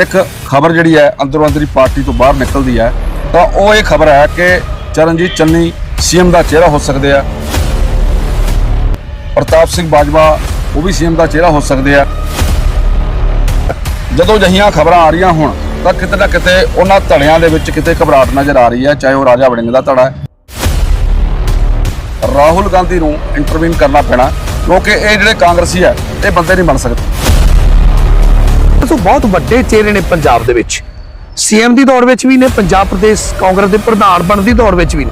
ਇੱਕ ਖਬਰ ਜਿਹੜੀ ਹੈ ਅੰਦਰੋਂ ਅੰਦਰੀ ਪਾਰਟੀ ਤੋਂ ਬਾਹਰ ਨਿਕਲਦੀ ਹੈ, ਤਾਂ ਉਹ ਇਹ ਖਬਰ ਹੈ ਕਿ ਚਰਨਜੀਤ ਚੰਨੀ ਸੀਐਮ ਦਾ ਚਿਹਰਾ ਹੋ ਸਕਦੇ ਆ। ਪ੍ਰਤਾਪ ਸਿੰਘ ਬਾਜਵਾ, ਉਹ ਵੀ ਸੀਐਮ ਦਾ ਚਿਹਰਾ ਹੋ ਸਕਦੇ ਆ। ਜਦੋਂ ਜਹੀਆਂ ਖਬਰਾਂ ਆ ਰਹੀਆਂ ਹੁਣ, ਤਾਂ ਕਿਤੇ ਨਾ ਕਿਤੇ ਉਹਨਾਂ ਧੜਿਆਂ ਦੇ ਵਿੱਚ ਕਿਤੇ ਘਬਰਾਹਟ ਨਜ਼ਰ ਆ ਰਹੀ ਹੈ, ਚਾਹੇ ਉਹ ਰਾਜਾ ਵੜਿੰਗ ਦਾ ਧੜਾ ਹੈ। ਰਾਹੁਲ ਗਾਂਧੀ ਨੂੰ ਇੰਟਰਵੀਨ ਕਰਨਾ ਪੈਣਾ, ਕਿਉਂਕਿ ਇਹ ਜਿਹੜੇ ਕਾਂਗਰਸੀ ਹੈ, ਇਹ ਬੰਦੇ ਨਹੀਂ ਬਣ ਸਕਦੇ। ਸੋ ਬਹੁਤ ਵੱਡੇ ਚਿਹਰੇ ਨੇ ਪੰਜਾਬ ਦੇ ਵਿੱਚ। ਸੀਐਮ ਦੀ ਦੌੜ ਵਿੱਚ ਵੀ ਨੇ, ਪੰਜਾਬ ਪ੍ਰਦੇਸ਼ ਕਾਂਗਰਸ ਦੇ ਪ੍ਰਧਾਨ ਬਣਨ ਦੀ ਦੌੜ ਵਿੱਚ ਵੀ ਨੇ।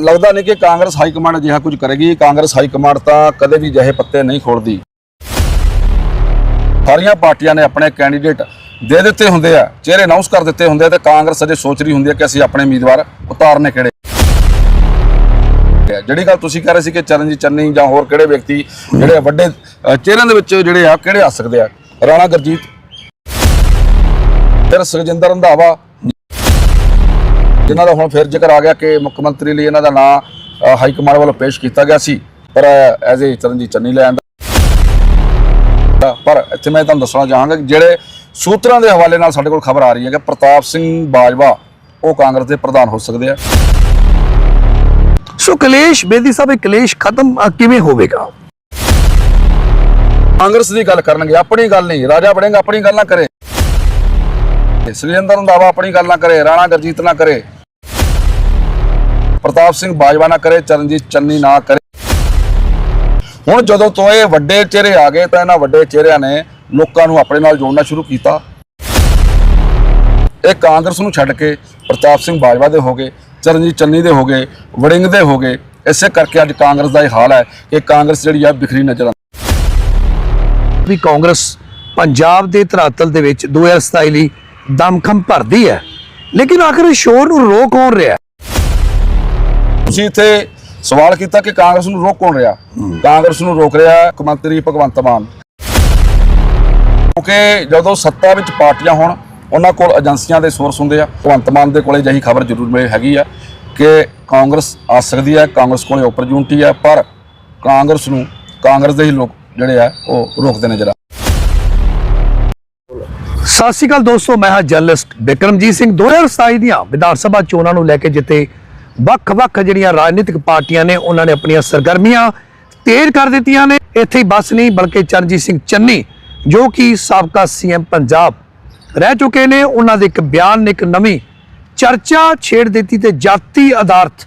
ਲੱਗਦਾ ਨਹੀਂ ਕਿ ਕਾਂਗਰਸ ਹਾਈ ਕਮਾਂਡ ਅਜਿਹਾ ਕੁਝ ਕਰੇਗੀ। ਕਾਂਗਰਸ ਹਾਈ ਕਮਾਂਡ ਤਾਂ ਕਦੇ ਵੀ ਜਿਹੇ ਪੱਤੇ ਨਹੀਂ ਖੋਲਦੀ ਸਾਰੀਆਂ ਪਾਰਟੀਆਂ ਨੇ ਆਪਣੇ ਕੈਂਡੀਡੇਟ ਦੇ ਦਿੱਤੇ ਹੁੰਦੇ ਆ, ਚਿਹਰੇ ਅਨਾਉਂਸ ਕਰ ਦਿੱਤੇ ਹੁੰਦੇ ਆ ਤੇ ਕਾਂਗਰਸ ਅਜੇ ਸੋਚ ਰਹੀ ਹੁੰਦੀ ਹੈ ਕਿ ਅਸੀਂ ਆਪਣੇ ਉਮੀਦਵਾਰ ਉਤਾਰਨੇ ਕਿਹੜੇ। ਜਿਹੜੀ ਗੱਲ ਤੁਸੀਂ ਕਹਿ ਰਹੇ ਸੀ ਕਿ ਚਰਨਜੀਤ ਚੰਨੀ ਜਾਂ ਹੋਰ ਕਿਹੜੇ ਵਿਅਕਤੀ, ਜਿਹੜੇ ਵੱਡੇ ਚਿਹਰਿਆਂ ਦੇ ਵਿੱਚ ਜਿਹੜੇ ਆ, ਕਿਹੜੇ ਆ ਸਕਦੇ ਆ? ਰਾਣਾ ਗੁਰਜੀਤ ਫਿਰ ਸੁਖਜਿੰਦਰ ਰੰਧਾਵਾ, ਜਿਨ੍ਹਾਂ ਦਾ ਹੁਣ ਫਿਰ ਜ਼ਿਕਰ ਆ ਗਿਆ ਕਿ ਮੁੱਖ ਮੰਤਰੀ ਲਈ ਇਹਨਾਂ ਦਾ ਨਾਂ ਹਾਈ ਕਮਾਂਡ ਵੱਲੋਂ ਪੇਸ਼ ਕੀਤਾ ਗਿਆ ਸੀ। ਪਰ, ਐਜ਼ ਏ ਚਰਨਜੀਤ ਚੰਨੀ ਲੈ ਆਂਦਾ। ਪਰ ਇੱਥੇ ਮੈਂ ਤੁਹਾਨੂੰ ਦੱਸਣਾ ਚਾਹਾਂਗਾ ਕਿ ਜਿਹੜੇ ਸੂਤਰਾਂ ਦੇ ਹਵਾਲੇ ਨਾਲ ਸਾਡੇ ਕੋਲ ਖਬਰ ਆ ਰਹੀ ਹੈ ਕਿ ਪ੍ਰਤਾਪ ਸਿੰਘ ਬਾਜਵਾ, ਉਹ ਕਾਂਗਰਸ ਦੇ ਪ੍ਰਧਾਨ ਹੋ ਸਕਦੇ ਆ। ਸੋ ਕਲੇਸ਼, ਬੇਦੀ ਸਾਹਿਬ, ਇਹ ਕਲੇਸ਼ ਖਤਮ ਕਿਵੇਂ ਹੋਵੇਗਾ? ਕਾਂਗਰਸ ਦੀ ਗੱਲ ਕਰਨਗੇ, ਆਪਣੀ ਗੱਲ ਨਹੀਂ, ਰਾਜਾ ਬੜੇਂਗਾ ਆਪਣੀ ਗੱਲ ਨਾ ਕਰੇ। ਸੁਖਜਿੰਦਰ ਰੰਧਾਵਾ ਆਪਣੀ ਗੱਲ ਨਾ ਕਰੇ, ਰਾਣਾ ਗੁਰਜੀਤ ਨਾ ਕਰੇ। ਪ੍ਰਤਾਪ ਸਿੰਘ ਬਾਜਵਾ ਨਾ ਕਰੇ, ਚਰਨਜੀਤ ਚੰਨੀ ਨਾ ਕਰੇ। ਹੁਣ ਜਦੋਂ ਤੋਂ ਇਹ ਵੱਡੇ ਚਿਹਰੇ ਆ ਗਏ, ਤਾਂ ਇਹਨਾਂ ਵੱਡੇ ਚਿਹਰਿਆਂ ਨੇ ਲੋਕਾਂ ਨੂੰ ਆਪਣੇ ਨਾਲ ਜੋੜਨਾ ਸ਼ੁਰੂ ਕੀਤਾ। ਇਹ ਕਾਂਗਰਸ ਨੂੰ ਛੱਡ ਕੇ ਪ੍ਰਤਾਪ ਸਿੰਘ ਬਾਜਵਾ ਦੇ ਹੋ ਗਏ। ਚਰਨਜੀਤ ਚੰਨੀ ਦੇ ਹੋ ਗਏ ਵੜਿੰਗ ਦੇ ਹੋ ਗਏ ਇਸੇ ਕਰਕੇ ਅੱਜ ਕਾਂਗਰਸ ਦਾ ਇਹ ਹਾਲ ਹੈ ਕਿ ਕਾਂਗਰਸ ਜਿਹੜੀ ਆ ਬਿਖਰੀ ਨਜ਼ਰ ਆਉਂਦੀ ਵੀ ਕਾਂਗਰਸ ਪੰਜਾਬ ਦੇ ਧਰਾਤਲ ਦੇ ਵਿੱਚ 2027 ਲਈ ਦਮਖਮ ਭਰਦੀ ਹੈ ਲੇਕਿਨ ਆਖਰ ਸ਼ੋਰ ਨੂੰ ਰੋਕ ਕੌਣ ਰਿਹਾ? ਤੁਸੀਂ ਇੱਥੇ ਸਵਾਲ ਕੀਤਾ ਕਿ ਕਾਂਗਰਸ ਨੂੰ ਰੋਕ ਕੌਣ ਰਿਹਾ? ਕਾਂਗਰਸ ਨੂੰ ਰੋਕ ਰਿਹਾ ਹੈ ਮੁੱਖ ਮੰਤਰੀ ਭਗਵੰਤ ਮਾਨ। ਕਿਉਂਕਿ ਜਦੋਂ ਸੱਤਾ ਵਿੱਚ ਪਾਰਟੀਆਂ ਹੋਣ ਉਹਨਾਂ ਕੋਲ ਏਜੰਸੀਆਂ ਦੇ ਸੋਰਸ ਹੁੰਦੇ ਆ। ਭਗਵੰਤ ਮਾਨ ਦੇ ਕੋਲੇ ਜਹੀ ਖਬਰ ਜ਼ਰੂਰ ਮਿਲ ਹੈਗੀ ਆ ਕਿ ਕਾਂਗਰਸ ਆ ਸਕਦੀ ਹੈ ਕਾਂਗਰਸ ਕੋਲੇ ਓਪਰਚੁਨਿਟੀ ਹੈ ਪਰ ਕਾਂਗਰਸ ਨੂੰ ਕਾਂਗਰਸ ਦੇ ਹੀ ਲੋਕ ਜਿਹੜੇ ਆ, ਉਹ ਰੋਕਦੇ ਨਜ਼ਰ ਆ। ਸਤਿ ਸ਼੍ਰੀ ਅਕਾਲ ਦੋਸਤੋ, ਮੈਂ ਹਾਂ ਜਰਨਲਿਸਟ ਬਿਕਰਮਜੀਤ ਸਿੰਘ। 2027 ਦੀਆਂ ਵਿਧਾਨ ਸਭਾ ਚੋਣਾਂ ਨੂੰ ਲੈ ਕੇ ਜਿੱਥੇ ਵੱਖ-ਵੱਖ ਜਿਹੜੀਆਂ ਰਾਜਨੀਤਿਕ ਪਾਰਟੀਆਂ ਨੇ, ਉਹਨਾਂ ਨੇ ਆਪਣੀਆਂ ਸਰਗਰਮੀਆਂ ਤੇਜ਼ ਕਰ ਦਿੱਤੀਆਂ ਨੇ। ਇੱਥੇ ਹੀ ਬਸ ਨਹੀਂ, ਬਲਕਿ ਚਰਨਜੀਤ ਸਿੰਘ ਚੰਨੀ, ਜੋ ਕਿ ਸਾਬਕਾ ਸੀਐਮ ਪੰਜਾਬ ਰਹਿ ਚੁੱਕੇ ਨੇ। ਉਹਨਾਂ ਦੇ ਇੱਕ ਬਿਆਨ ਨੇ ਇੱਕ ਨਵੀਂ ਚਰਚਾ ਛੇੜ ਦਿੱਤੀ ਤੇ ਜਾਤੀ ਆਧਾਰਿਤ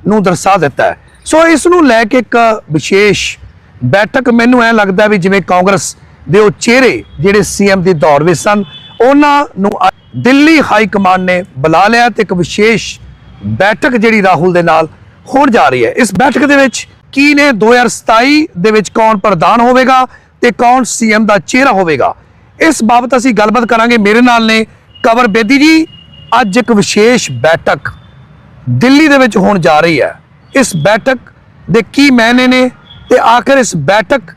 ਨੂੰ ਦਰਸਾ ਦਿੱਤਾ ਹੈ। ਸੋ ਇਸ ਨੂੰ ਲੈ ਕੇ ਇੱਕ ਵਿਸ਼ੇਸ਼ ਬੈਠਕ ਮੈਨੂੰ ਐ ਲੱਗਦਾ ਵੀ ਜਿਵੇਂ ਕਾਂਗਰਸ ਦੇ ਉਹ ਚਿਹਰੇ ਜਿਹੜੇ ਸੀਐਮ ਦੇ ਦੌਰ ਵਿੱਚ ਸਨ, ਉਹਨਾਂ ਨੂੰ ਦਿੱਲੀ ਹਾਈ ਕਮਾਂਡ ਨੇ ਬੁਲਾ ਲਿਆ ਤੇ ਇੱਕ ਵਿਸ਼ੇਸ਼ ਬੈਠਕ ਜਿਹੜੀ ਰਾਹੁਲ ਦੇ ਨਾਲ ਹੋਣ ਜਾ ਰਹੀ ਹੈ। ਇਸ ਬੈਠਕ ਦੇ ਵਿੱਚ ਕੀ ਨੇ? 2027 ਦੇ ਵਿੱਚ ਕੌਣ ਪ੍ਰਧਾਨ ਹੋਵੇਗਾ ਤੇ ਕੌਣ ਸੀਐਮ ਦਾ ਚਿਹਰਾ ਹੋਵੇਗਾ? ਇਸ ਬਾਬਤ ਅਸੀਂ ਗੱਲਬਾਤ ਕਰਾਂਗੇ। ਮੇਰੇ ਨਾਲ ਨੇ ਕਵਰ ਬੇਦੀ ਜੀ। ਅੱਜ ਇੱਕ ਵਿਸ਼ੇਸ਼ ਬੈਠਕ ਦਿੱਲੀ ਦੇ ਵਿੱਚ ਹੋਣ ਜਾ ਰਹੀ ਹੈ। ਇਸ ਬੈਠਕ ਦੇ ਕੀ ਮੈਨੇ ਨੇ ਤੇ ਆਖਰ ਇਸ ਬੈਠਕ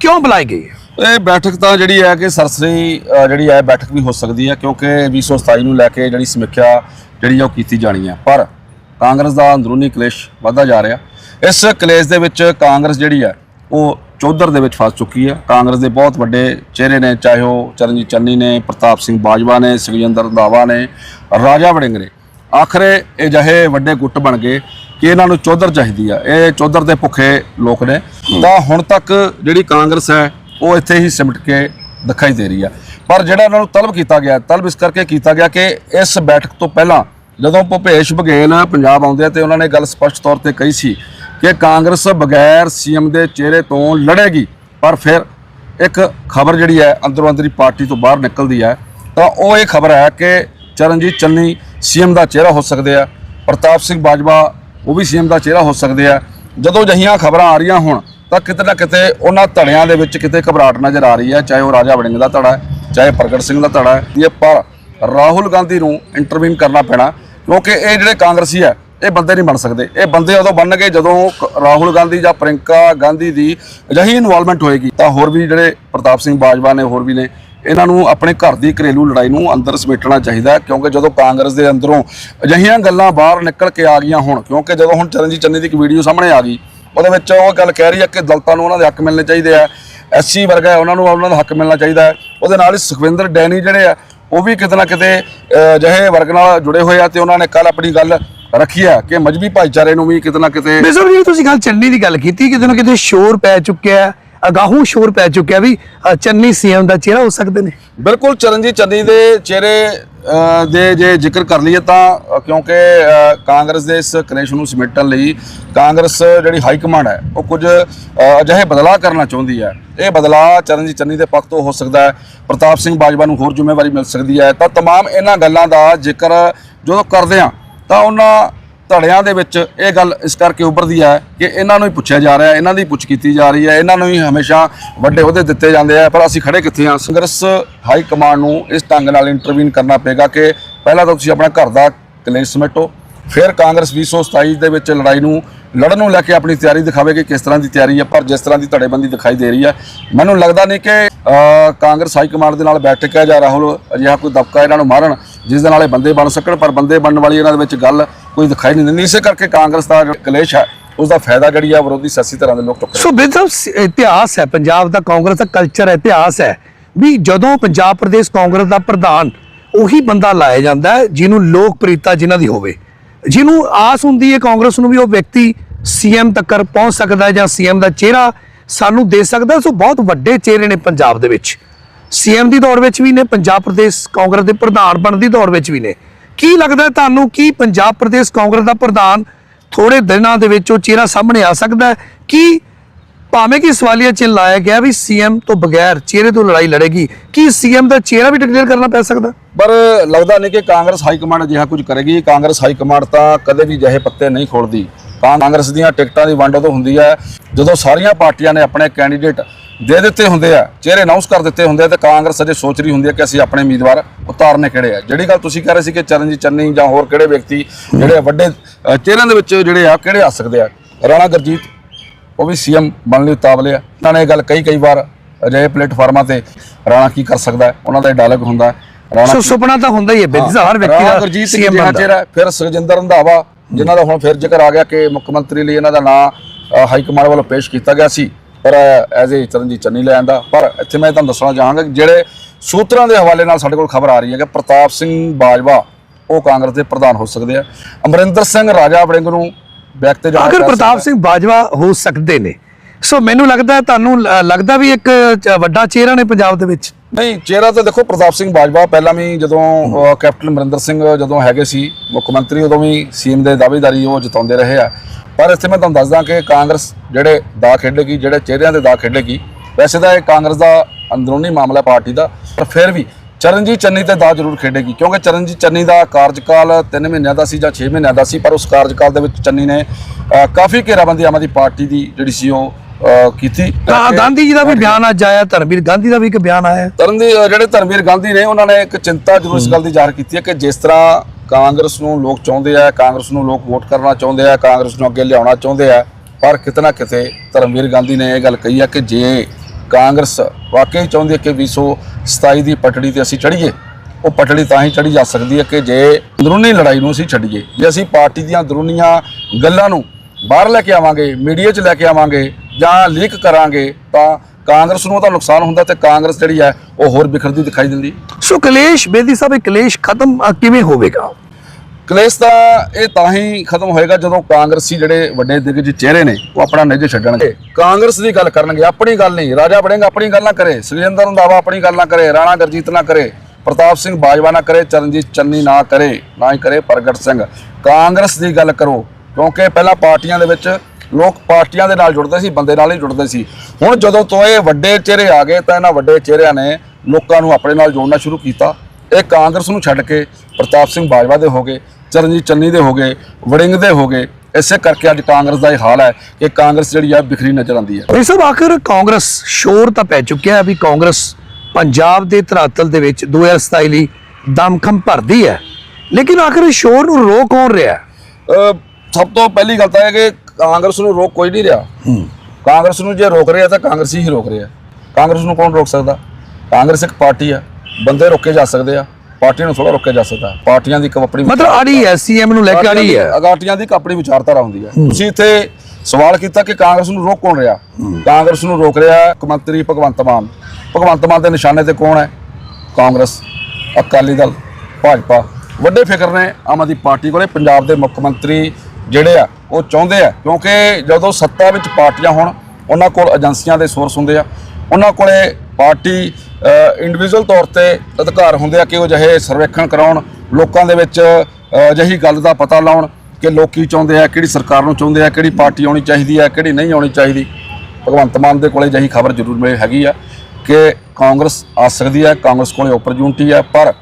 ਕਿਉਂ ਬੁਲਾਈ ਗਈ ਹੈ? ਇਹ ਬੈਠਕ ਤਾਂ ਜਿਹੜੀ ਹੈ ਕਿ ਸਰਸਰੀ ਜਿਹੜੀ ਹੈ, ਬੈਠਕ ਵੀ ਹੋ ਸਕਦੀ ਹੈ ਕਿਉਂਕਿ 2027 ਨੂੰ ਲੈ ਕੇ ਜਿਹੜੀ ਸਮੀਖਿਆ ਜਿਹੜੀ ਆ ਉਹ ਕੀਤੀ ਜਾਣੀ ਹੈ। ਪਰ ਕਾਂਗਰਸ ਦਾ ਅੰਦਰੂਨੀ ਕਲੇਸ਼ ਵਧਦਾ ਜਾ ਰਿਹਾ। ਇਸ ਕਲੇਸ਼ ਦੇ ਵਿੱਚ ਕਾਂਗਰਸ ਜਿਹੜੀ ਹੈ ਉਹ ਚੌਧਰ ਦੇ ਵਿੱਚ ਫਸ ਚੁੱਕੀ ਹੈ। ਕਾਂਗਰਸ ਦੇ ਬਹੁਤ ਵੱਡੇ ਚਿਹਰੇ ਨੇ, ਚਾਹੇ ਉਹ ਚਰਨਜੀਤ ਚੰਨੀ ਨੇ, ਪ੍ਰਤਾਪ ਸਿੰਘ ਬਾਜਵਾ ਨੇ, ਸੁਖਜਿੰਦਰ ਰੰਧਾਵਾ ਨੇ, ਰਾਜਾ ਵੜਿੰਗ ਨੇ ਆਖਰੇ ਇਹ ਜਿਹੇ ਵੱਡੇ ਗੁੱਟ ਬਣ ਗਏ ਕਿ ਇਹਨਾਂ ਨੂੰ ਚੌਧਰ ਚਾਹੀਦੀ ਆ। ਇਹ ਚੌਧਰ ਦੇ ਭੁੱਖੇ ਲੋਕ ਨੇ। ਤਾਂ ਹੁਣ ਤੱਕ ਜਿਹੜੀ ਕਾਂਗਰਸ ਹੈ, ਉਹ ਇੱਥੇ ਹੀ ਸਿਮਟ ਕੇ ਦਿਖਾਈ ਦੇ ਰਹੀ ਆ। ਪਰ ਜਿਹੜਾ ਇਹਨਾਂ ਨੂੰ ਤਲਬ ਕੀਤਾ ਗਿਆ, ਤਲਬ ਇਸ ਕਰਕੇ ਕੀਤਾ ਗਿਆ ਕਿ ਇਸ ਬੈਠਕ ਤੋਂ ਪਹਿਲਾਂ ਜਦੋਂ ਭੁਪੇਸ਼ ਬਘੇਲ ਪੰਜਾਬ ਆਉਂਦੇ ਆ ਤੇ ਉਹਨਾਂ ਨੇ ਗੱਲ ਸਪਸ਼ਟ ਤੌਰ ਤੇ ਕਹੀ ਸੀ ਕਿ ਕਾਂਗਰਸ ਬਗੈਰ ਸੀਐਮ ਦੇ ਚਿਹਰੇ ਤੋਂ ਲੜੇਗੀ। ਪਰ ਫਿਰ ਇੱਕ ਖਬਰ ਜਿਹੜੀ ਹੈ, ਅੰਦਰੋਂ ਅੰਦਰੀ ਪਾਰਟੀ ਤੋਂ ਬਾਹਰ ਨਿਕਲਦੀ ਹੈ। ਤਾਂ ਉਹ ਇਹ ਖਬਰ ਹੈ ਕਿ ਚਰਨਜੀਤ ਚੰਨੀ ਸੀਐਮ ਦਾ ਚਿਹਰਾ ਹੋ ਸਕਦੇ ਆ, ਪ੍ਰਤਾਪ ਸਿੰਘ ਬਾਜਵਾ ਉਹ ਵੀ ਸੀਐਮ ਦਾ ਚਿਹਰਾ ਹੋ ਸਕਦੇ ਆ। ਜਦੋਂ ਜਹੀਆਂ ਖਬਰਾਂ ਆ ਰਹੀਆਂ ਹੁਣ, ਤਾਂ ਕਿਤੇ ਨਾ ਕਿਤੇ ਉਹਨਾਂ ਧੜਿਆਂ ਦੇ ਵਿੱਚ ਕਿਤੇ ਘਬਰਾਹਟ ਨਜ਼ਰ ਆ ਰਹੀ ਹੈ, ਚਾਹੇ ਉਹ ਰਾਜਾ ਵੜਿੰਗ ਦਾ ਧੜਾ ਹੈ, ਚਾਹੇ ਪ੍ਰਗਟ ਸਿੰਘ ਦਾ ਧੜਾ ਹੈ। ਇਹ ਪਰ ਰਾਹੁਲ ਗਾਂਧੀ ਨੂੰ ਇੰਟਰਵੀਨ ਕਰਨਾ ਪੈਣਾ, ਕਿਉਂਕਿ ਇਹ ਜਿਹੜੇ ਕਾਂਗਰਸੀ ਹੈ ਇਹ ਬੰਦੇ ਨਹੀਂ ਬਣ ਸਕਦੇ। ਇਹ ਬੰਦੇ ਉਦੋਂ ਬਣਨਗੇ ਜਦੋਂ ਕ- ਰਾਹੁਲ ਗਾਂਧੀ ਜਾਂ ਪ੍ਰਿੰਕਾ ਗਾਂਧੀ ਦੀ ਅਜਿਹੀ ਇਨਵੋਲਵਮੈਂਟ ਹੋਏਗੀ। ਤਾਂ ਹੋਰ ਵੀ ਜਿਹੜੇ ਪ੍ਰਤਾਪ ਸਿੰਘ ਬਾਜਵਾ ਨੇ ਹੋਰ ਵੀ ਨੇ ਇਹਨਾਂ ਨੂੰ ਆਪਣੇ ਘਰ ਦੀ ਘਰੇਲੂ ਲੜਾਈ ਨੂੰ ਅੰਦਰ ਸਮੇਟਣਾ ਚਾਹੀਦਾ ਕਿਉਂਕਿ ਜਦੋਂ ਕਾਂਗਰਸ ਦੇ ਅੰਦਰੋਂ ਅਜਿਹੀਆਂ ਗੱਲਾਂ ਬਾਹਰ ਨਿਕਲ ਕੇ ਆ ਗਈਆਂ ਹੁਣ ਕਿਉਂਕਿ ਜਦੋਂ ਹੁਣ ਚਰਨਜੀਤ ਚੰਨੀ ਦੀ ਇੱਕ ਵੀਡੀਓ ਸਾਹਮਣੇ ਆ ਗਈ ਉਹਦੇ ਵਿੱਚ ਉਹ ਗੱਲ ਕਹਿ ਰਹੀ ਹੈ ਕਿ ਦਲਤਾਂ ਨੂੰ ਉਹਨਾਂ ਦੇ ਹੱਕ ਮਿਲਣੇ ਚਾਹੀਦੇ ਆ ਐਸਸੀ ਵਰਗਾ ਹੈ ਉਹਨਾਂ ਨੂੰ ਉਹਨਾਂ ਦਾ ਹੱਕ ਮਿਲਣਾ ਚਾਹੀਦਾ ਹੈ। ਉਹਦੇ ਨਾਲ ਹੀ ਸੁਖਵਿੰਦਰ ਡੈਨੀ ਜਿਹੜੇ ਆ ਉਹ ਵੀ ਕਿਤੇ ਨਾ ਕਿਤੇ ਅਹ, ਅਜਿਹੇ ਵਰਗ ਨਾਲ ਜੁੜੇ ਹੋਏ ਆ ਤੇ ਉਹਨਾਂ ਨੇ ਕੱਲ ਆਪਣੀ ਗੱਲ ਰੱਖੀ ਹੈ ਕਿ ਮਜਬੀ ਭਾਈਚਾਰੇ ਨੂੰ ਵੀ ਕਿਤੇ ਨਾ ਕਿਤੇ ਬਿਸਰ ਜੀ ਤੁਸੀਂ ਗੱਲ ਚੰਨੀ ਦੀ ਗੱਲ ਕੀਤੀ ਕਿਤੇ ਨਾ ਕਿਤੇ ਸ਼ੋਰ ਪੈ ਚੁੱਕਿਆ ਹੈ ਅਗਾਹੂ ਸ਼ੋਰ ਪੈ ਚੁੱਕਿਆ ਵੀ ਅ, ਚੰਨੀ ਸੀਐਮ ਦਾ ਚਿਹਰਾ ਹੋ ਸਕਦੇ ਨੇ ਬਿਲਕੁਲ ਚਰਨਜੀਤ ਚੰਨੀ ਦੇ ਚਿਹਰੇ ਅਹ, ਦੇ ਜੇ ਜ਼ਿਕਰ ਕਰ ਲਈਏ ਤਾਂ ਅਹ, ਕਿਉਂਕਿ ਅਹ, ਕਾਂਗਰਸ ਦੇ ਇਸ ਕਲੇਸ਼ ਨੂੰ ਸਮੇਟਣ ਲਈ ਕਾਂਗਰਸ ਜਿਹੜੀ ਹਾਈ ਕਮਾਂਡ ਹੈ ਉਹ ਕੁਝ ਅਹ, ਅਜਿਹੇ ਬਦਲਾਅ ਕਰਨਾ ਚਾਹੁੰਦੀ ਹੈ ਇਹ ਬਦਲਾਅ ਚਰਨਜੀਤ ਚੰਨੀ ਦੇ ਪੱਖ ਤੋਂ ਹੋ ਸਕਦਾ ਹੈ ਪ੍ਰਤਾਪ ਸਿੰਘ ਬਾਜਵਾ ਨੂੰ ਹੋਰ ਜ਼ਿੰਮੇਵਾਰੀ ਮਿਲ ਸਕਦੀ ਹੈ ਤਾਂ तमाम ਇਹਨਾਂ ਗੱਲਾਂ ਦਾ ਜ਼ਿਕਰ ਜਦੋਂ ਕਰਦੇ ਆ ਤਾਂ ਉਹਨਾਂ ਧੜਿਆਂ ਦੇ ਵਿੱਚ ਇਹ ਗੱਲ ਇਸ ਕਰਕੇ ਉੱਭਰਦੀ ਹੈ ਕਿ ਇਹਨਾਂ ਨੂੰ ਹੀ ਪੁੱਛਿਆ ਜਾ ਰਿਹਾ ਹੈ, ਇਹਨਾਂ ਦੀ ਪੁੱਛ ਕੀਤੀ ਜਾ ਰਹੀ ਹੈ, ਇਹਨਾਂ ਨੂੰ ਹੀ ਹਮੇਸ਼ਾ ਵੱਡੇ ਅਹੁਦੇ ਦਿੱਤੇ ਜਾਂਦੇ ਆ। ਪਰ ਅਸੀਂ ਖੜੇ ਕਿੱਥੇ ਹਾਂ? ਸੰਘਰਸ਼ ਹਾਈ ਕਮਾਂਡ ਨੂੰ ਇਸ ਢੰਗ ਨਾਲ ਇੰਟਰਵੀਨ ਕਰਨਾ ਪਏਗਾ ਕਿ ਪਹਿਲਾਂ ਤਾਂ ਤੁਸੀਂ ਆਪਣਾ ਘਰ ਦਾ ਕਲੇਸ਼ ਸਮੇਟੋ ਫਿਰ ਕਾਂਗਰਸ 2027 ਦੇ ਵਿੱਚ ਲੜਾਈ ਨੂੰ, ਲੜਨ ਨੂੰ ਲੈ ਕੇ ਆਪਣੀ ਤਿਆਰੀ ਦਿਖਾਵੇ ਕਿ ਕਿਸ ਤਰ੍ਹਾਂ ਦੀ ਤਿਆਰੀ ਹੈ, ਪਰ ਜਿਸ ਤਰ੍ਹਾਂ ਦੀ ਧੜੇਬੰਦੀ ਦਿਖਾਈ ਦੇ ਰਹੀ ਹੈ, ਮੈਨੂੰ ਲੱਗਦਾ ਨਹੀਂ ਕਿ ਕਾਂਗਰਸ ਹਾਈ ਕਮਾਂਡ ਦੇ ਨਾਲ ਬੈਠਕ ਹੈ ਜਾਂ ਰਾਹੁਲ ਅਜਿਹਾ ਕੋਈ ਦਬਕਾ ਇਹਨਾਂ ਨੂੰ ਮਾਰਨ, ਜਿਸ ਦੇ ਨਾਲ ਇਹ ਬੰਦੇ ਬਣ ਸਕਣ, ਪਰ ਬੰਦੇ ਬਣਨ ਵਾਲੀ ਇਹਨਾਂ ਦੇ ਵਿੱਚ ਗੱਲ ਕੋਈ ਦਿਖਾਈ ਨਹੀਂ ਦਿੰਦੀ। ਇਸੇ ਕਰਕੇ ਕਾਂਗਰਸ ਦਾ ਕਲੇਸ਼ ਹੈ, ਉਸ ਦਾ ਫਾਇਦਾ ਜਿਹੜੀ ਆ ਵਿਰੋਧੀ ਸਿਆਸੀ ਤਰ੍ਹਾਂ ਦੇ ਲੋਕ ਚੁੱਕ ਰਹੇ ਸੋ ਬਿਲਕੁਲ ਇਤਿਹਾਸ ਹੈ, ਪੰਜਾਬ ਦਾ ਕਾਂਗਰਸ ਦਾ ਕਲਚਰ ਹੈ, ਇਤਿਹਾਸ ਹੈ। ਵੀ ਜਦੋਂ ਪੰਜਾਬ ਪ੍ਰਦੇਸ਼ ਕਾਂਗਰਸ ਦਾ ਪ੍ਰਧਾਨ ਉਹੀ ਬੰਦਾ ਲਾਇਆ ਜਾਂਦਾ ਜਿਹਨੂੰ ਲੋਕ ਲੋਕਪ੍ਰਿਯਤਾ ਜਿਨ੍ਹਾਂ ਦੀ ਹੋਵੇ। ਜਿਹਨੂੰ ਆਸ ਹੁੰਦੀ ਹੈ ਕਾਂਗਰਸ ਨੂੰ ਵੀ ਉਹ ਵਿਅਕਤੀ ਸੀਐਮ ਤੱਕ ਪਹੁੰਚ ਸਕਦਾ ਹੈ ਜਾਂ ਸੀਐਮ ਦਾ ਚਿਹਰਾ ਸਾਨੂੰ ਦੇ ਸਕਦਾ ਸੋ ਬਹੁਤ ਵੱਡੇ ਚਿਹਰੇ ਨੇ ਪੰਜਾਬ ਦੇ ਵਿੱਚ। ਸੀਐਮ ਦੀ ਦੌੜ ਵਿੱਚ ਵੀ ਨੇ, ਪੰਜਾਬ ਪ੍ਰਦੇਸ਼ ਕਾਂਗਰਸ ਦੇ ਪ੍ਰਧਾਨ ਬਣਨ ਦੀ ਦੌੜ ਵਿੱਚ ਵੀ ਨੇ। ਕੀ ਲੱਗਦਾ ਤੁਹਾਨੂੰ ਕਿ ਪੰਜਾਬ ਪ੍ਰਦੇਸ਼ ਕਾਂਗਰਸ ਦਾ ਪ੍ਰਧਾਨ ਥੋੜੇ ਦਿਨਾਂ ਦੇ ਵਿੱਚ ਉਹ ਚਿਹਰਾ ਸਾਹਮਣੇ ਆ ਸਕਦਾ ਕੀ ਭਾਵੇਂ ਕਿ ਸਵਾਲੀਆ ਚਿੰਨ੍ਹ ਲਾਇਆ ਗਿਆ ਵੀ ਸੀਐਮ ਤੋਂ ਬਗੈਰ ਚਿਹਰੇ ਤੋਂ ਲੜਾਈ ਲੜੇਗੀ, ਕੀ ਸੀਐਮ ਦਾ ਚਿਹਰਾ ਵੀ ਡਿਕਲੇਅਰ ਕਰਨਾ ਪੈ ਸਕਦਾ? ਪਰ ਲੱਗਦਾ ਨਹੀਂ ਕਿ ਕਾਂਗਰਸ ਹਾਈ ਕਮਾਂਡ ਅਜਿਹਾ ਕੁਝ ਕਰੇਗੀ। ਕਾਂਗਰਸ ਹਾਈ ਕਮਾਂਡ ਤਾਂ ਕਦੇ ਵੀ ਜਿਹੇ ਪੱਤੇ ਨਹੀਂ ਖੋਲਦੀ। ਕਾਂਗਰਸ ਦੀਆਂ ਟਿਕਟਾਂ ਦੀ ਵੰਡ ਉਦੋਂ ਹੁੰਦੀ ਹੈ, ਜਦੋਂ ਸਾਰੀਆਂ ਪਾਰਟੀਆਂ ਨੇ ਆਪਣੇ ਕੈਂਡੀਡੇਟ ਦੇ ਦਿੱਤੇ ਹੁੰਦੇ ਆ, ਚਿਹਰੇ ਅਨਾਉਂਸ ਕਰ ਦਿੱਤੇ ਹੁੰਦੇ ਆ ਤੇ ਕਾਂਗਰਸ ਅਜੇ ਸੋਚ ਰਹੀ ਹੁੰਦੀ ਹੈ ਕਿ ਅਸੀਂ ਆਪਣੇ ਉਮੀਦਵਾਰ ਉਤਾਰਨੇ ਕਿਹੜੇ ਆ। ਜਿਹੜੀ ਗੱਲ ਤੁਸੀਂ ਕਹਿ ਰਹੇ ਸੀ ਕਿ ਚਰਨਜੀਤ ਚੰਨੀ ਜਾਂ ਹੋਰ ਕਿਹੜੇ ਵਿਅਕਤੀ ਜਿਹੜੇ ਵੱਡੇ ਚਿਹਰਿਆਂ ਦੇ ਵਿੱਚ ਜਿਹੜੇ ਆ, ਕਿਹੜੇ ਆ ਸਕਦੇ ਆ? ਰਾਣਾ ਗੁਰਜੀਤ ਉਹ ਵੀ ਸੀਐਮ ਬਣਨ ਲਈ ਉਤਾਵਲੇ ਆ। ਉਹਨਾਂ ਨੇ ਇਹ ਗੱਲ ਕਈ ਕਈ ਵਾਰ ਅਜਿਹੇ ਪਲੇਟਫਾਰਮਾਂ ਤੇ ਰਾਣਾ ਕੀ ਕਰ ਸਕਦਾ ਹੈ ਉਹਨਾਂ ਦਾ ਡਾਇਲੌਗ ਹੁੰਦਾ ਹੈ। ਸੁਪਨਾ ਤਾਂ ਹੁੰਦਾ ਹੀ ਹੈ ਹਰ ਵਿਅਕਤੀ ਰਾਣਾ ਦਾ ਗੁਰਜੀਤ ਸਿੰਘ ਸੀਐਮ ਜਿਹੜਾ ਬਣਦਾ। ਚਿਹਰਾ ਹੈ। ਫਿਰ ਸੁਖਜਿੰਦਰ ਰੰਧਾਵਾ ਜਿਨ੍ਹਾਂ ਦਾ ਹੁਣ ਫਿਰ ਜ਼ਿਕਰ ਆ ਗਿਆ ਕਿ ਮੁੱਖ ਮੰਤਰੀ ਲਈ ਇਹਨਾਂ ਦਾ ਨਾਂ ਹਾਈ ਕਮਾਂਡ ਵੱਲੋਂ ਪੇਸ਼ ਕੀਤਾ ਗਿਆ ਸੀ। ਪਰ ਐਜ਼ ਏ ਚਰਨਜੀਤ ਚੰਨੀ ਲੈ ਆਂਦਾ। ਪਰ ਇੱਥੇ ਮੈਂ ਤੁਹਾਨੂੰ ਦੱਸਣਾ ਚਾਹਾਂਗਾ ਕਿ ਜਿਹੜੇ ਸੂਤਰਾਂ ਦੇ ਹਵਾਲੇ ਨਾਲ ਸਾਡੇ ਕੋਲ ਖਬਰ ਆ ਰਹੀ ਹੈ ਕਿ ਪ੍ਰਤਾਪ ਸਿੰਘ ਬਾਜਵਾ ਉਹ ਕਾਂਗਰਸ ਦੇ ਪ੍ਰਧਾਨ ਹੋ ਸਕਦੇ ਆ। ਅਮਰਿੰਦਰ ਸਿੰਘ ਰਾਜਾ ਵੜਿੰਗ ਨੂੰ ਬੈਕ ਤੇ ਜਾਣਾ ਅਗਰ ਪ੍ਰਤਾਪ ਸਿੰਘ ਬਾਜਵਾ ਹੋ ਸਕਦੇ ਨੇ। ਸੋ ਮੈਨੂੰ ਲੱਗਦਾ ਤੁਹਾਨੂੰ ਲੱਗਦਾ ਵੀ ਇੱਕ ਵੱਡਾ ਚਿਹਰਾ ਨੇ ਪੰਜਾਬ ਦੇ ਵਿੱਚ। ਨਹੀਂ ਚਿਹਰਾ ਤਾਂ ਦੇਖੋ ਪ੍ਰਤਾਪ ਸਿੰਘ ਬਾਜਵਾ ਪਹਿਲਾਂ ਵੀ ਜਦੋਂ ਕੈਪਟਨ ਅਮਰਿੰਦਰ ਸਿੰਘ ਜਦੋਂ ਹੈਗੇ ਸੀ ਮੁੱਖ ਮੰਤਰੀ ਉਦੋਂ ਵੀ ਸੀਐਮ ਦੇ ਦਾਅਵੇਦਾਰੀ ਉਹ ਜਤਾਉਂਦੇ ਰਹੇ ਆ। ਪਰ ਇੱਥੇ ਮੈਂ ਤੁਹਾਨੂੰ ਦੱਸਦਾ ਕਿ ਕਾਂਗਰਸ ਜਿਹੜੇ ਦਾ ਖੇਡੇਗੀ ਜਿਹੜੇ ਚਿਹਰਿਆਂ ਦੇ ਦਾ ਖੇਡੇਗੀ ਵੈਸੇ ਤਾਂ ਇਹ ਕਾਂਗਰਸ ਦਾ ਅੰਦਰੂਨੀ ਮਾਮਲਾ ਪਾਰਟੀ ਦਾ ਪਰ ਫਿਰ ਵੀ ਚਰਨਜੀਤ ਚੰਨੀ ਤੇ ਦਾ ਜ਼ਰੂਰ ਖੇਡੇਗੀ ਕਿਉਂਕਿ ਚਰਨਜੀਤ ਚੰਨੀ ਦਾ ਕਾਰਜਕਾਲ 3 ਮਹੀਨਿਆਂ ਦਾ ਸੀ ਜਾਂ 6 ਮਹੀਨਿਆਂ ਦਾ ਸੀ ਪਰ ਉਸ ਕਾਰਜਕਾਲ ਦੇ ਵਿੱਚ ਚੰਨੀ ਨੇ ਕਾਫੀ ਘੇਰਾਬੰਦੀ ਆਮ ਆਦਮੀ ਪਾਰਟੀ ਦੀ ਜਿਹੜੀ ਸੀ ਉਹ ਕੀਤੀ। ਤਾਂ ਗਾਂਧੀ ਜੀ ਦਾ ਵੀ ਬਿਆਨ ਅੱਜ ਆਇਆ ਧਰਮਵੀਰ ਗਾਂਧੀ ਦਾ ਵੀ ਇੱਕ ਬਿਆਨ ਆਇਆ। ਅਹ ਜਿਹੜੇ ਧਰਮਵੀਰ ਗਾਂਧੀ ਨੇ ਉਹਨਾਂ ਨੇ ਇੱਕ ਚਿੰਤਾ ਜ਼ਰੂਰ ਇਸ ਗੱਲ ਦੀ ਜ਼ਾਹਰ ਕੀਤੀ ਹੈ ਕਿ ਜਿਸ ਤਰ੍ਹਾਂ ਕਾਂਗਰਸ ਨੂੰ ਲੋਕ ਚਾਹੁੰਦੇ ਆ ਕਾਂਗਰਸ ਨੂੰ ਲੋਕ ਵੋਟ ਕਰਨਾ ਚਾਹੁੰਦੇ ਆ ਕਾਂਗਰਸ ਨੂੰ ਅੱਗੇ ਲਿਆਉਣਾ ਚਾਹੁੰਦੇ ਆ ਪਰ ਕਿਤੇ ਨਾ ਕਿਤੇ ਧਰਮਵੀਰ ਗਾਂਧੀ ਨੇ ਇਹ ਗੱਲ ਕਹੀ ਆ ਕਿ ਜੇ ਕਾਂਗਰਸ ਵਾਕਈ ਚਾਹੁੰਦੀ ਹੈ ਕਿ 227 ਦੀ ਪਟੜੀ ਤੇ ਅਸੀਂ ਚੜ੍ਹੀਏ। ਉਹ ਪਟੜੀ ਤਾਂ ਹੀ ਚੜੀ ਜਾ ਸਕਦੀ ਹੈ ਕਿ ਜੇ ਅੰਦਰੂਨੀ ਲੜਾਈ ਨੂੰ ਅਸੀਂ ਛੱਡੀਏ। ਜੇ ਅਸੀਂ ਪਾਰਟੀ ਦੀਆਂ ਅੰਦਰੂਨੀਆਂ ਗੱਲਾਂ ਨੂੰ ਬਾਹਰ ਲੈ ਕੇ ਆਵਾਂਗੇ, ਮੀਡੀਆ 'ਚ ਲੈ ਕੇ ਆਵਾਂਗੇ ਜਾਂ ਲੀਕ ਕਰਾਂਗੇ, ਤਾਂ ਕਾਂਗਰਸ ਨੂੰ ਤਾਂ ਨੁਕਸਾਨ ਹੁੰਦਾ ਤੇ ਕਾਂਗਰਸ ਜਿਹੜੀ ਹੈ ਉਹ ਹੋਰ ਬਿਖਰਦੀ ਦਿਖਾਈ ਦਿੰਦੀ। ਸੋ ਕਲੇਸ਼, ਬੇਦੀ ਸਾਹਿਬ, ਇਹ ਕਲੇਸ਼ ਖਤਮ ਕਿਵੇਂ ਹੋਵੇਗਾ? ਕਲੇਸ਼ ਤਾਂ ਇਹ ਤਾਂ ਹੀ ਖਤਮ ਹੋਏਗਾ ਜਦੋਂ ਕਾਂਗਰਸੀ ਜਿਹੜੇ ਵੱਡੇ ਦਿੱਗਜ ਚਿਹਰੇ ਨੇ, ਉਹ ਆਪਣਾ ਨਿੱਜ ਛੱਡਣਗੇ। ਕਾਂਗਰਸ ਦੀ ਗੱਲ ਕਰਨਗੇ, ਆਪਣੀ ਗੱਲ ਨਹੀਂ, ਰਾਜਾ ਵੜਿੰਗ ਆਪਣੀ ਗੱਲ ਨਾ ਕਰੇ, ਸੁਖਜਿੰਦਰ ਰੰਧਾਵਾ ਆਪਣੀ ਗੱਲ ਨਾ ਕਰੇ, ਰਾਣਾ ਗੁਰਜੀਤ ਨਾ ਕਰੇ, ਪ੍ਰਤਾਪ ਸਿੰਘ ਬਾਜਵਾ ਨਾ ਕਰੇ, ਚਰਨਜੀਤ ਚੰਨੀ ਨਾ ਕਰੇ, ਨਾ ਹੀ ਕਰੇ ਪ੍ਰਗਟ ਸਿੰਘ। ਕਾਂਗਰਸ ਦੀ ਗੱਲ ਕਰੋ, ਕਿਉਂਕਿ ਪਹਿਲਾਂ ਪਾਰਟੀਆਂ ਦੇ ਵਿੱਚ ਲੋਕ ਪਾਰਟੀਆਂ ਦੇ ਨਾਲ ਜੁੜਦੇ ਸੀ, ਬੰਦੇ ਨਾਲ ਹੀ ਜੁੜਦੇ ਸੀ। ਹੁਣ ਜਦੋਂ ਤੋਂ ਇਹ ਵੱਡੇ ਚਿਹਰੇ ਆ ਗਏ, ਤਾਂ ਇਹਨਾਂ ਵੱਡੇ ਚਿਹਰਿਆਂ ਨੇ ਲੋਕਾਂ ਨੂੰ ਆਪਣੇ ਨਾਲ ਜੋੜਨਾ ਸ਼ੁਰੂ ਕੀਤਾ। ਇਹ ਕਾਂਗਰਸ ਨੂੰ ਛੱਡ ਕੇ ਪ੍ਰਤਾਪ ਸਿੰਘ ਬਾਜਵਾ ਦੇ ਹੋ ਗਏ ਚਰਨਜੀਤ ਚੰਨੀ ਦੇ ਹੋ ਗਏ ਵੜਿੰਗ ਦੇ ਹੋ ਗਏ ਇਸੇ ਕਰਕੇ ਅੱਜ ਕਾਂਗਰਸ ਦਾ ਇਹ ਹਾਲ ਹੈ ਕਿ ਕਾਂਗਰਸ ਜਿਹੜੀ ਆ ਬਿਖਰੀ ਨਜ਼ਰ ਆਉਂਦੀ ਹੈ। ਇਹ ਸਭ ਆਖਰ ਕਾਂਗਰਸ ਸ਼ੋਰ ਤਾਂ ਪੈ ਚੁੱਕਿਆ ਹੈ ਵੀ ਕਾਂਗਰਸ ਪੰਜਾਬ ਦੇ ਧਰਾਤਲ ਦੇ ਵਿੱਚ 2027 ਲਈ ਦਮਖਮ ਭਰਦੀ ਹੈ ਲੇਕਿਨ ਆਖਰ ਇਸ ਸ਼ੋਰ ਨੂੰ ਰੋਕ ਕੌਣ ਰਿਹਾ ਸਭ ਤੋਂ ਪਹਿਲੀ ਗੱਲ ਤਾਂ ਇਹ ਹੈ ਕਿ ਕਾਂਗਰਸ ਨੂੰ ਰੋਕ ਕੋਈ ਨਹੀਂ ਰਿਹਾ। ਕਾਂਗਰਸ ਨੂੰ ਜੇ ਰੋਕ ਰਿਹਾ ਤਾਂ ਕਾਂਗਰਸੀ ਹੀ ਰੋਕ ਰਿਹਾ ਕਾਂਗਰਸ ਨੂੰ ਕੌਣ ਰੋਕ ਸਕਦਾ? ਕਾਂਗਰਸ ਇੱਕ ਪਾਰਟੀ ਆ ਬੰਦੇ ਰੋਕੇ ਜਾ ਸਕਦੇ ਆ ਪਾਰਟੀ ਨੂੰ ਥੋੜਾ ਰੋਕਿਆ ਜਾ ਸਕਦਾ ਪਾਰਟੀਆਂ ਦੀ ਆਪਣੀ ਮਤਲਬ ਅੜੀ ਹੈ ਸੀਐਮ ਨੂੰ ਲੈ ਕੇ ਅੜੀ ਹੈ। ਅਗਾਟੀਆਂ ਦੀ ਆਪਣੀ ਵਿਚਾਰਧਾਰਾ ਹੁੰਦੀ ਹੈ। ਤੁਸੀਂ ਇੱਥੇ ਸਵਾਲ ਕੀਤਾ ਕਿ ਕਾਂਗਰਸ ਨੂੰ ਰੋਕ ਕੌਣ ਰਿਹਾ? ਕਾਂਗਰਸ ਨੂੰ ਰੋਕ ਰਿਹਾ ਮੁੱਖ ਮੰਤਰੀ ਭਗਵੰਤ ਮਾਨ। ਭਗਵੰਤ ਮਾਨ ਦੇ ਨਿਸ਼ਾਨੇ ਤੇ ਕੌਣ ਹੈ? ਕਾਂਗਰਸ ਅਕਾਲੀ ਦਲ ਭਾਜਪਾ। ਵੱਡੇ ਫਿਕਰ ਨੇ ਆਮ ਆਦਮੀ ਪਾਰਟੀ ਕੋਲੇ। ਪੰਜਾਬ ਦੇ ਮੁੱਖ ਮੰਤਰੀ ਜਿਹੜੇ ਆ ਉਹ ਚਾਹੁੰਦੇ ਆ ਕਿਉਂਕਿ ਜਦੋਂ ਸੱਤਾ ਵਿੱਚ ਪਾਰਟੀਆਂ ਹੋਣ ਉਹਨਾਂ ਕੋਲ ਏਜੰਸੀਆਂ ਦੇ ਸੋਰਸ ਹੁੰਦੇ ਆ। ਉਹਨਾਂ ਕੋਲੇ ਪਾਰਟੀ ਇੰਡੀਵਿਜੂਅਲ ਤੌਰ ਤੇ ਅਧਿਕਾਰ ਹੁੰਦੇ ਆ ਕਿ ਉਹ ਜਿਹੇ ਸਰਵੇਖਣ ਕਰਾਉਣ, ਲੋਕਾਂ ਦੇ ਵਿੱਚ ਅਜਿਹੀ ਗੱਲ ਦਾ ਪਤਾ ਲਾਉਣ ਕਿ ਲੋਕ ਕੀ ਚਾਹੁੰਦੇ ਆ, ਕਿਹੜੀ ਸਰਕਾਰ ਨੂੰ ਚਾਹੁੰਦੇ ਆ, ਕਿਹੜੀ ਪਾਰਟੀ ਆਉਣੀ ਚਾਹੀਦੀ ਆ, ਕਿਹੜੀ ਨਹੀਂ ਆਉਣੀ ਚਾਹੀਦੀ। ਭਗਵੰਤ ਮਾਨ ਦੇ ਕੋਲੇ ਜਿਹੀ ਖਬਰ ਜ਼ਰੂਰ ਮਿਲ ਹੈਗੀ ਆ ਕਿ ਕਾਂਗਰਸ ਆ ਸਕਦੀ ਹੈ ਕਾਂਗਰਸ ਕੋਲੇ ਓਪਰਚੁਨਿਟੀ ਹੈ ਪਰ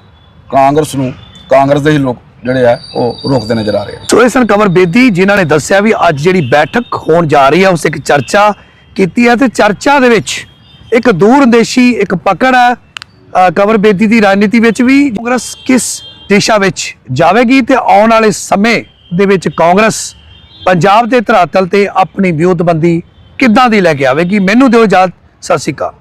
ਕਾਂਗਰਸ ਨੂੰ, ਕਾਂਗਰਸ ਦੇ ਹੀ ਲੋਕ ਜਿਹੜੇ ਆ, ਉਹ ਰੋਕਦੇ ਨਜ਼ਰ ਆ ਰਹੇ ਆ। ਸੋ ਇਹ ਸਨ ਕੰਵਰ ਬੇਦੀ, ਜਿਨ੍ਹਾਂ ਨੇ ਦੱਸਿਆ ਵੀ ਅੱਜ ਜਿਹੜੀ ਬੈਠਕ ਹੋਣ ਜਾ ਰਹੀ ਹੈ ਉਸ ਇੱਕ ਚਰਚਾ ਕੀਤੀ ਹੈ ਤੇ ਚਰਚਾ ਦੇ ਵਿੱਚ ਇੱਕ ਦੂਰਦੇਸ਼ੀ, ਇੱਕ ਪਕੜ ਹੈ ਕਵਰ ਬੇਦੀ ਦੀ ਰਾਜਨੀਤੀ ਵਿੱਚ ਵੀ। ਕਾਂਗਰਸ ਕਿਸ ਦਿਸ਼ਾ ਵਿੱਚ ਜਾਵੇਗੀ ਤੇ ਆਉਣ ਵਾਲੇ ਸਮੇਂ ਦੇ ਵਿੱਚ ਕਾਂਗਰਸ ਪੰਜਾਬ ਦੇ ਧਰਾਤਲ ਤੇ ਆਪਣੀ ਵਿਉਂਤਬੰਦੀ ਕਿੱਦਾਂ ਦੀ ਲੈ ਕੇ ਆਵੇਗੀ? ਮੈਨੂੰ ਦਿਓ ਇਜਾਜ਼ਤ। ਸਤਿ ਸ਼੍ਰੀ ਅਕਾਲ।